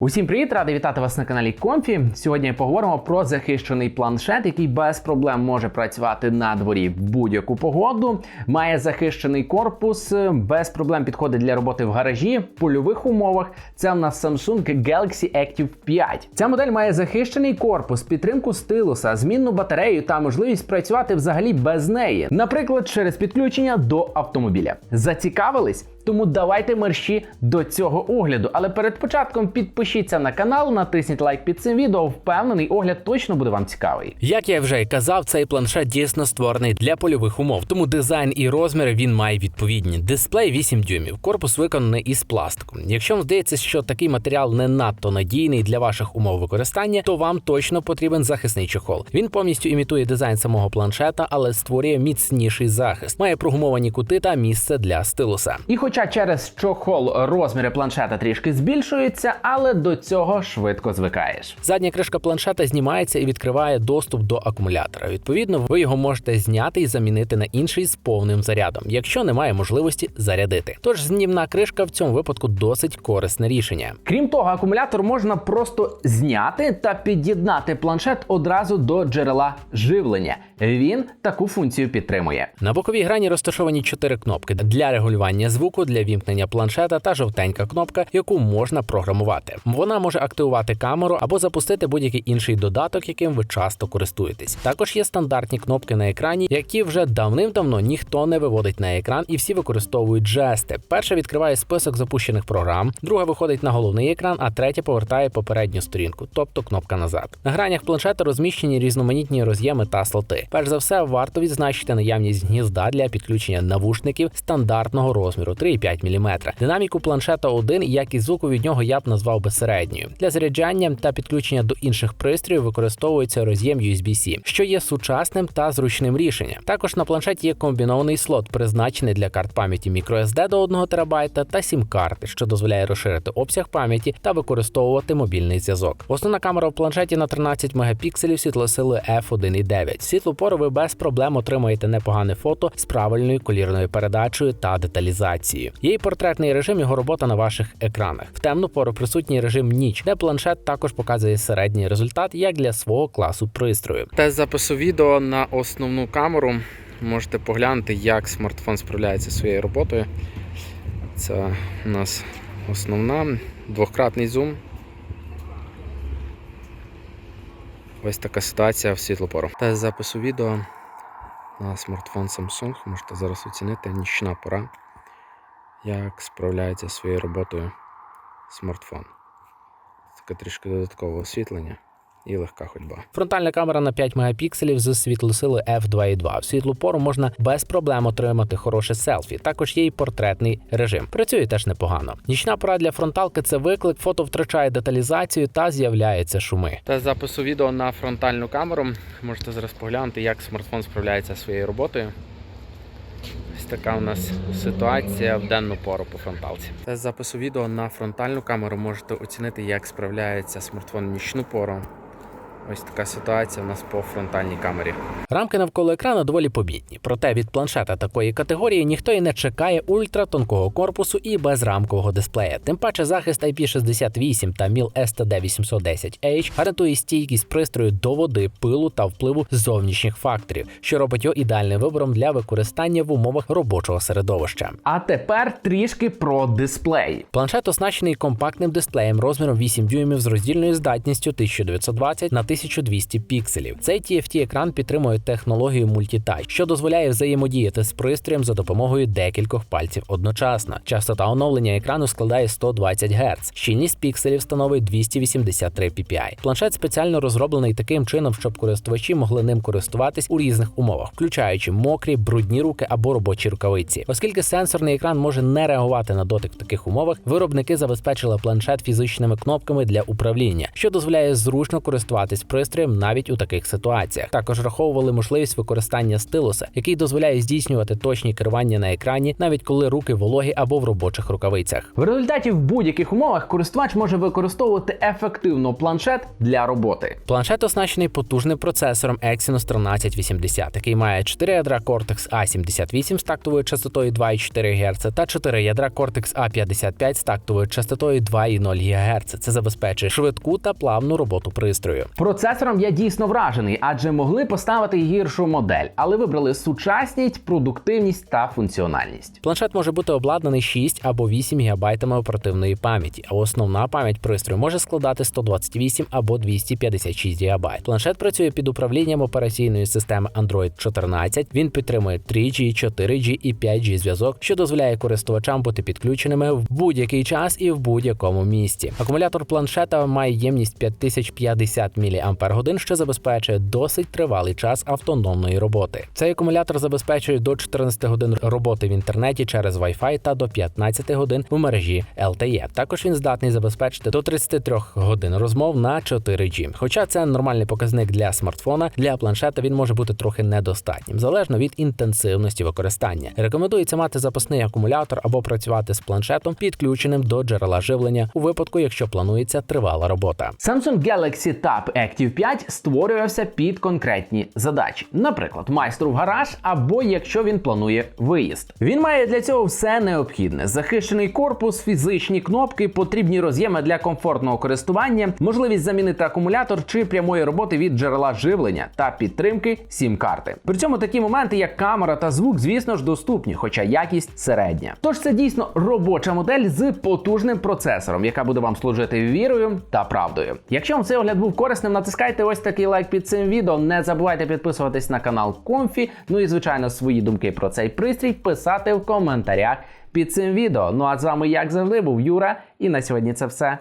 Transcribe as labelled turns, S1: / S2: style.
S1: Усім привіт, радий вітати вас на каналі Комфі. Сьогодні поговоримо про захищений планшет, який без проблем може працювати на дворі в будь-яку погоду. Має захищений корпус, без проблем підходить для роботи в гаражі, в польових умовах. Це у нас Samsung Galaxy Active 5. Ця модель має захищений корпус, підтримку стилуса, змінну батарею та можливість працювати взагалі без неї, наприклад, через підключення до автомобіля. Зацікавились? Тому давайте мерщі до цього огляду. Але перед початком підпишіться на канал, натисніть лайк під цим відео. Впевнений, огляд точно буде вам цікавий.
S2: Як я вже й казав, цей планшет дійсно створений для польових умов, тому дизайн і розміри він має відповідні. Дисплей 8 дюймів, корпус виконаний із пластику. Якщо вам здається, що такий матеріал не надто надійний для ваших умов використання, то вам точно потрібен захисний чохол. Він повністю імітує дизайн самого планшета, але створює міцніший захист. Має прогумовані кути та місце для стилуса.
S1: І хоча через чохол розміри планшета трішки збільшуються, але до цього швидко звикаєш.
S2: Задня кришка планшета знімається і відкриває доступ до акумулятора. Відповідно, ви його можете зняти і замінити на інший з повним зарядом, якщо немає можливості зарядити. Тож знімна кришка в цьому випадку досить корисне рішення.
S1: Крім того, акумулятор можна просто зняти та під'єднати планшет одразу до джерела живлення. Він таку функцію підтримує.
S2: На боковій грані розташовані чотири кнопки для регулювання звуку, для вімкнення планшета та жовтенька кнопка, яку можна програмувати. Вона може активувати камеру або запустити будь-який інший додаток, яким ви часто користуєтесь. Також є стандартні кнопки на екрані, які вже давним-давно ніхто не виводить на екран, і всі використовують жести. Перша відкриває список запущених програм, друга виходить на головний екран, а третя повертає попередню сторінку, тобто кнопка назад. На гранях планшета розміщені різноманітні роз'єми та слоти. Перш за все, варто відзначити наявність гнізда для підключення навушників стандартного розміру 3,5 мм. Динаміку планшета 1 і якість звуку від нього я б назвав би середньою. Для заряджання та підключення до інших пристроїв використовується роз'єм USB-C, що є сучасним та зручним рішенням. Також на планшеті є комбінований слот, призначений для карт пам'яті microSD до 1 ТБ та сім-карти, що дозволяє розширити обсяг пам'яті та використовувати мобільний зв'язок. Основна камера в планшеті на 13 мегапікселів світлосили f1.9. Світлу пору ви без проблем отримаєте непогане фото з правильною колірною передачею та деталізацією. Є і портретний режим його робота на ваших екранах. В темну пору присутній режим ніч, де планшет також показує середній результат як для свого класу пристрою. Тест запису відео на основну камеру. Можете поглянути, як смартфон справляється своєю роботою. Це у нас основна двократний зум. Ось така ситуація в світлопору. Та запису відео на смартфон Samsung. Можете зараз оцінити нічна пора, як справляється своєю роботою смартфон. Таке трішки додаткове освітлення. І легка ходьба. Фронтальна камера на 5 мегапікселів з світлосили f2.2. В світлу пору можна без проблем отримати хороше селфі. Також є і портретний режим. Працює теж непогано. Нічна пора для фронталки це виклик, фото втрачає деталізацію та з'являються шуми. Та запису відео на фронтальну камеру. Можете зараз поглянути, як смартфон справляється зі своєю роботою. Ось така у нас ситуація в денну пору по фронталці. Тест запису відео на фронтальну камеру можете оцінити, як справляється смартфон в нічну пору. Ось така ситуація у нас по фронтальній камері. Рамки навколо екрану доволі помітні. Проте від планшета такої категорії ніхто і не чекає ультратонкого корпусу і безрамкового дисплея. Тим паче захист IP68 та MIL STD810H гарантує стійкість пристрою до води, пилу та впливу зовнішніх факторів, що робить його ідеальним вибором для використання в умовах робочого середовища.
S1: А тепер трішки про дисплей.
S2: Планшет оснащений компактним дисплеєм розміром 8 дюймів з роздільною здатністю 1920 на 1200 пікселів. Цей TFT екран підтримує технологію Multitouch, що дозволяє взаємодіяти з пристроєм за допомогою декількох пальців одночасно. Частота оновлення екрану складає 120 Гц. Щільність пікселів становить 283 ppi. Планшет спеціально розроблений таким чином, щоб користувачі могли ним користуватись у різних умовах, включаючи мокрі, брудні руки або робочі рукавиці. Оскільки сенсорний екран може не реагувати на дотик в таких умовах, виробники забезпечили планшет фізичними кнопками для управління, що дозволяє зручно користуватись пристроєм навіть у таких ситуаціях. Також враховували можливість використання стилуса, який дозволяє здійснювати точні керування на екрані, навіть коли руки вологі або в робочих рукавицях.
S1: В результаті в будь-яких умовах користувач може використовувати ефективно планшет для роботи.
S2: Планшет оснащений потужним процесором Exynos 1380, який має 4 ядра Cortex A78 з тактовою частотою 2,4 ГГц та 4 ядра Cortex A55 з тактовою частотою 2,0 ГГц. Це забезпечує швидку та плавну роботу пристрою.
S1: Процесором я дійсно вражений, адже могли поставити гіршу модель, але вибрали сучасність, продуктивність та функціональність.
S2: Планшет може бути обладнаний 6 або 8 ГБ оперативної пам'яті, а основна пам'ять пристрою може складати 128 або 256 ГБ. Планшет працює під управлінням операційної системи Android 14. Він підтримує 3G, 4G і 5G зв'язок, що дозволяє користувачам бути підключеними в будь-який час і в будь-якому місці. Акумулятор планшета має ємність 5050 мАч, що забезпечує досить тривалий час автономної роботи. Цей акумулятор забезпечує до 14 годин роботи в інтернеті через Wi-Fi та до 15 годин в мережі LTE. Також він здатний забезпечити до 33 годин розмов на 4G. Хоча це нормальний показник для смартфона, для планшета він може бути трохи недостатнім, залежно від інтенсивності використання. Рекомендується мати запасний акумулятор або працювати з планшетом, підключеним до джерела живлення у випадку, якщо планується тривала робота.
S1: Samsung Galaxy Tab Active 5 створювався під конкретні задачі, наприклад, майстру в гараж або якщо він планує виїзд. Він має для цього все необхідне: захищений корпус, фізичні кнопки, потрібні роз'єми для комфортного користування, можливість замінити акумулятор чи прямої роботи від джерела живлення та підтримки сім-карти. При цьому такі моменти, як камера та звук, звісно ж, доступні, хоча якість середня. Тож це дійсно робоча модель з потужним процесором, яка буде вам служити вірою та правдою. Якщо вам цей огляд був корисним, натискайте ось такий лайк під цим відео. Не забувайте підписуватись на канал Комфі. Ну і звичайно, свої думки про цей пристрій писати в коментарях під цим відео. Ну а з вами, як завжди, був Юра, і на сьогодні це все.